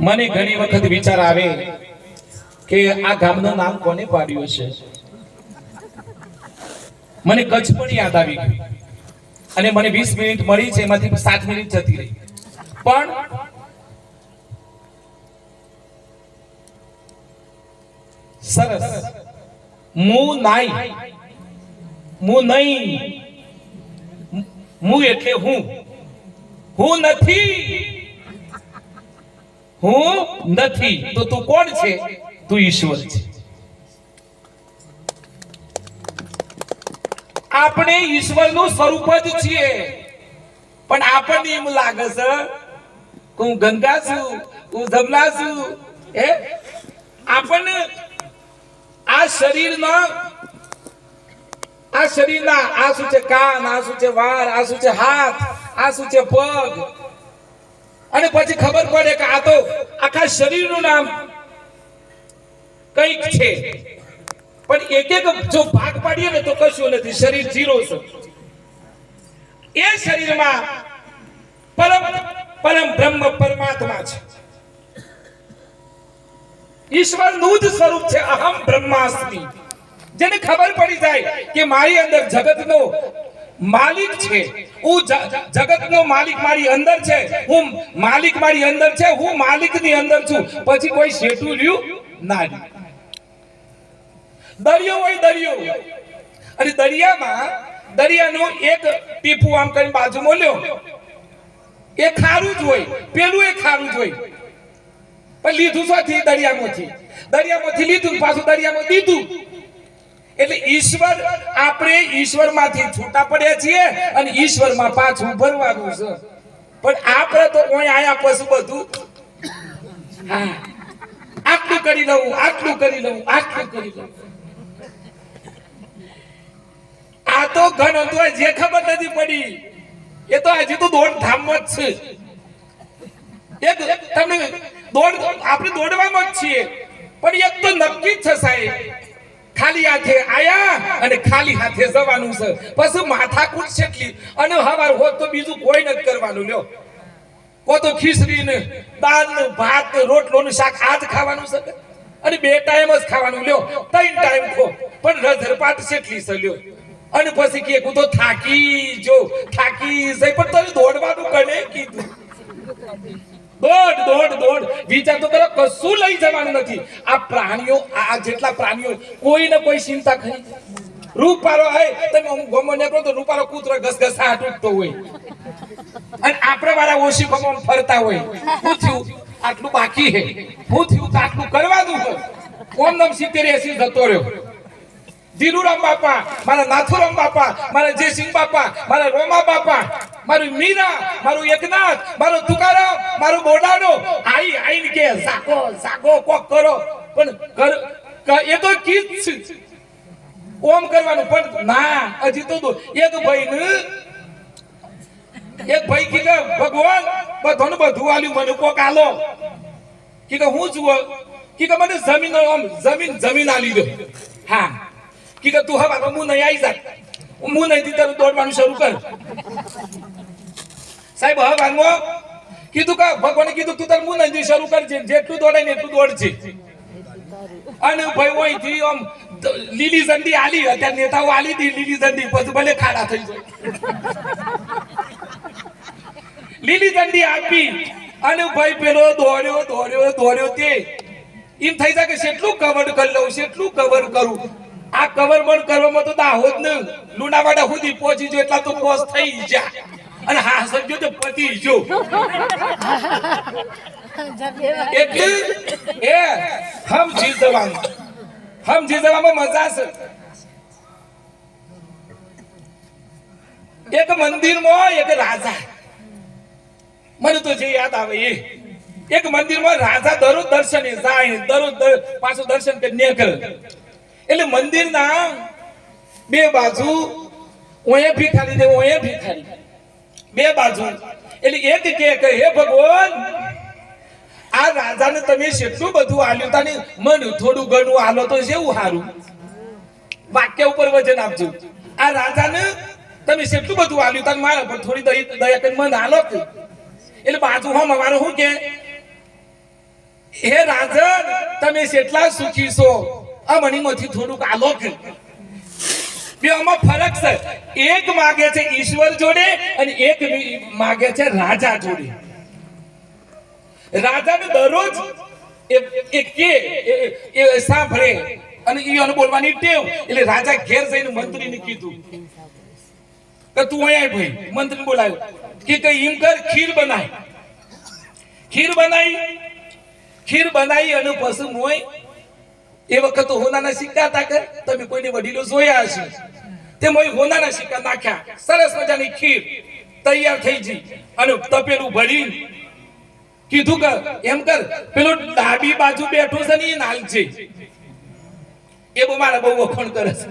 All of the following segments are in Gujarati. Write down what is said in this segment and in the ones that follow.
મને ઘણી વખત વિચાર આવે કે આ ગામનું નામ કોને પાડ્યું છે મને કચ્છ પણ યાદ આવી ગયું. અને મને વીસ મિનિટ મળી છે, એમાંથી સાત મિનિટ જતી રહી. પણ સરસ. મું નાઈ. હું નહીં. હું એટલે હું. હું નથી. હું નથી, તો તું કોણ છે? તું ઈશ્વર છે. આપણે ઈશ્વરનું સ્વરૂપ જ છીએ. પણ આપણને એમ લાગે છે હું ગંગા છું હું જમના છું, હે? આપણને આ શરીરમાં આ શરીરના આ શું છે કાન, આ શું છે વાર આ શું છે હાથ, આ શું છે પગ અને પછી ખબર પડે કે આ તો આખા શરીરનું નામ કંઈક છે. પણ એક એક જો ભાગ પાડીએ ને તો કશું નથી. શરીર જીરો છે. એ શરીરમાં પરમ પરમ બ્રહ્મ પરમાત્મા છે. ઈશ્વરનું જ સ્વરૂપ છે અહમ બ્રહ્માસ્મી. જેને ખબર પડી જાય કે મારી અંદર જગતનો માલિક છે. હું જગતનો માલિક મારી અંદર છે. હું માલિક મારી અંદર છે. હું માલિકની અંદર છું. પછી કોઈ શેઠું રહ્યું? ના દરિયો હોય દરિયો. અને દરિયામાં, દરિયાનું એક ટીપું આમ કરીને બાજુ મોલ્યો એ ખારું જ હોય. પેલું એ ખારું જ હોય. પણ લીધું શોથી? દરિયામાંથી. દરિયામાંથી લીધું પાછું દરિયામાં દીધું. એટલે ઈશ્વર આપણે ઈશ્વરમાંથી છૂટા પડ્યા છીએ અને ઈશ્વરમાં પાછું ભરવાનું છે. પણ આપણે તો કોઈ આયા પછી બધું, હા, આટલું કરી લઉં, આટલું કરી લઉં, આટલું કરી લઉં. આ તો ઘણ હતો જે ખબર નથી પડી. એ તો હજી તો દોડ ધામ જ છે. એક તમે દોડ, આપણે દોડવામાં જ છીએ. પણ એક તો નક્કી જ છે સાહેબ. ખાલી હાથે આયા અને ખાલી હાથે જવાનું છે. પછી માથાકૂટ છેટલી અને હવાર હોત તો બીજું કોઈ નથી કરવાનું. લ્યો. કો તો ખીચડી ને દાળ ને ભાત ને રોટલો ને શાક આજ ખાવાનું છે અને બે ટાઈમ જ ખાવાનું. લ્યો. ત્રણ ટાઈમ ખો. પણ રઝરપાટ છેટલી છે, લ્યો. અને પછી કે હું તો થાકી જો થાકી જઈ પણ તને દોડવાનું કને કીધું? દોડ દોડ દોડ. વિચાર તો કરો, કશું લઈ જવાનું નથી. આ પ્રાણીઓ, આ જેટલા પ્રાણીઓ કોઈ ને કોઈ ચિંતા ખરી? રૂપારો હોય, તમે હું ગમો નીકળો તો રૂપારો કૂતરો ઘસઘસા તૂટતો હોય. અને આપણે વાળા ઓછી ગમો ફરતા હોય. શું થયું, આટલું બાકી હે શું થયું તો આટલું કરવા દઉં કોમ નમ સિત્તેર એસી જતો રહ્યો. ધીરુરામ બાપા, મારા નાથુરામ બાપા, મારા જયસિંહ બાપા, મારા રોમા બાપા મારું મીરા, મારું એકનાથ, મારું તુકારામ, મારું બોડાનો. આઈ, આઈને કે સાકો સાકો કોક કરો. પણ કર એ તો કીધ ઓમ કરવાનું, પણ ના, હજી તો એક ભાઈ ને એક ભાઈ કીધે, ભગવાન, બધાનું બધું આલ્યું, મને કોક આલો. કીધે, હું જુઓ કીધે, મને જમીન, આમ, જમીન જમીન આલી દો. હા. કીધે, તું હવે હું નહીં આવી જાય હું નહીં તારું દોડવાનું શરૂ કર. સાહેબ, હવે ભાંગવો કીધું કે ભગવાને કીધું, તું તાર હું નહીં શરૂ કરજે જેટલું દોડાય ને એટલું દોડજે. અને ભાઈ ઓયથી આમ લીલી ઝંડી આલી, અત્યારે નેતાઓ આલી દી, લીલી ઝંડી, પછી ભલે ખાડા થઈ જાય. લીલી ઝંડી આપી અને ભાઈ પેલો દોડ્યો દોડ્યો દોડ્યો તે. એમ થઈ જાય કે કેટલું કવર કરી લઉં કેટલું કવર કરું. આ કવર પણ કરવામાં તો દાહોદ ને, લુણાવાડા સુધી પહોંચી જો, એટલા તો પોસ થઈ જા. અને હા સમજો તો પતિ જો. એટલે એ હમ જીત જવાનું. હમ જીત જવામાં મજા છે એક મંદિરમાં એક રાજા. મને તો જે યાદ આવે એ. એક મંદિરમાં રાજા દરરોજ દર્શને જાય દરરોજ પાછું દર્શન કરી નીકળે. એટલે મંદિરના બે બાજુ ઓએ ભીખારી દે ઓએ ભિખારી. બે બાજુ. એટલે એક કે હે ભગવાન, આ રાજાને તમે કેટલું બધું આલ્યું તાને મન થોડું ઘણું આલો તો જેવું સારું વાક્ય ઉપર વજન આપજો. આ રાજાને તમે કેટલું બધું આલ્યું તાને મારા પર થોડી દયા કરીને મન આલો એટલે બાજુ હમ અમારો શું કે, હે રાજન તમે કેટલા સુખી છો આ મણીમાંથી થોડુંક આલો કે. બે આમાં ફરક છે. એક માગે છે ઈશ્વર જોડે અને એક માગે છે રાજા જોડે. રાજાને દરરોજ એ કે સાંભળે અને ઈયોને બોલવાની ટેવ. એટલે રાજા ઘેર જઈને મંત્રીને કીધું કે તું અહીંયા ભાઈ. મંત્રી બોલાવ્યો. કે કઈ એમ કર, ખીર બનાય. ખીર બનાવી ખીર બનાવી અને પછી મોય એ વખત હોનાના સિક્કા હતા કે? તમે કોઈને વડીલો જોયા હશે? તે હોનાના સિક્કા નાખ્યા. સરસ મજાની ખીર તૈયાર થઈ ગઈ અને તપેલું ભરી કીધું કર એમ કર, પેલો ડાબી બાજુ બેઠો છે ને એ નાલ છે. એ બહુ મારા બહુ વખણ કરે છે.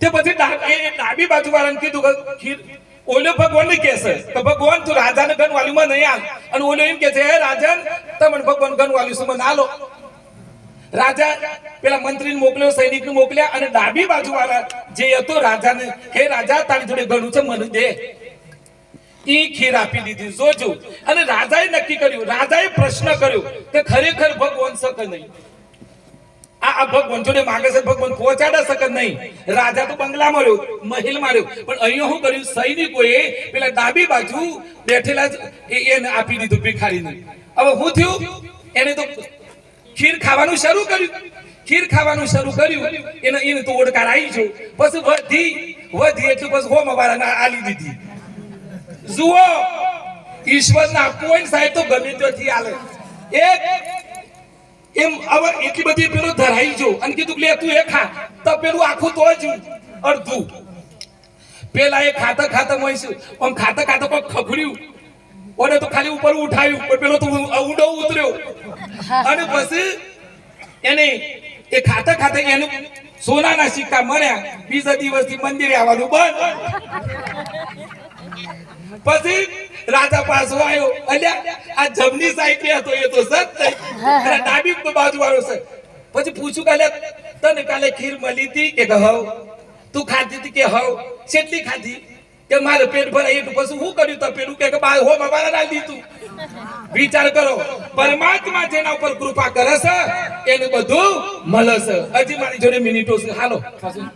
તે પછી ડાબી બાજુ વાળાને કીધું કે, ખીર, ઓલો ભગવાન કે છે તો ભગવાન તું રાજાને ઘનવાલી વાલીમાં નહીં આલ. અને ઓલો એમ કે છે, હે રાજન તમને ભગવાન ઘનવાલી વાલી છું મને આલો રાજા પેલા મંત્રી મોકલ્યો સૈનિક મોકલ્યા અને ડાબી બાજુ વાળા જે હતો રાજાને, હે રાજા, તારી જોડે ઘણું છે, મને દે. આ ભગવાન જોડે માગે છે, ભગવાન પહોંચાડે શકે નહીં. રાજા તો બંગલા માર્યો મહેલ માર્યો પણ અહીંયા શું કર્યું? સૈનિકોએ પેલા ડાબી બાજુ બેઠેલા એને આપી દીધું ભિખારીને. હવે શું થયું? એને તો ખીર ખાવાનું શરૂ કર્યું. ખીર ખાવાનું શરૂ કર્યું. એને એને તો ઓડકાર આવી ગયો. પછી વધી વધી એટલે પછી હોમ અમારા આલી દીધી. જુઓ, ઈશ્વરના કોઈ સાહેબ તો ગમે ત્યાંથી આલે. એક, એમ હવે એટલી બધી પેલો ધરાઈ જો અને કીધું લે તું એ ખા. તો પેલું આખું તો જ અડધું. પેલા એ ખાતા ખાતા મળીશું આમ ખાતા ખાતા કોઈ ખખડ્યું. ઓને તો ખાલી ઉપર ઉઠાયું. પણ પેલો તો ઊંડો અને પછી એને એ ખાતા ખાતા એનું સોનાના સિક્કા મળ્યા. બીજા દિવસથી મંદિરે આવવાનું બંધ. પછી રાજા પાછો આવ્યો. અલ્યા, આ જમની સાઈડ હતો, એ તો સત અને ડાબી બાજુ વાળો છે. પછી પૂછ્યું કાલે તને કાલે ખીર મળી હતી? કે, હવ. તું ખાધી હતી કે, હવ. કેટલી ખાધી? કે મારે પેટ ભરાય એટલું પછી શું કર્યું તો પેલું કે બા હો બાબા ના દીધું. વિચાર કરો, પરમાત્મા જેના ઉપર કૃપા કરે છે, એને બધું મળે છે. હજી મારી જોડે મિનિટો છે. હાલો. પાછું.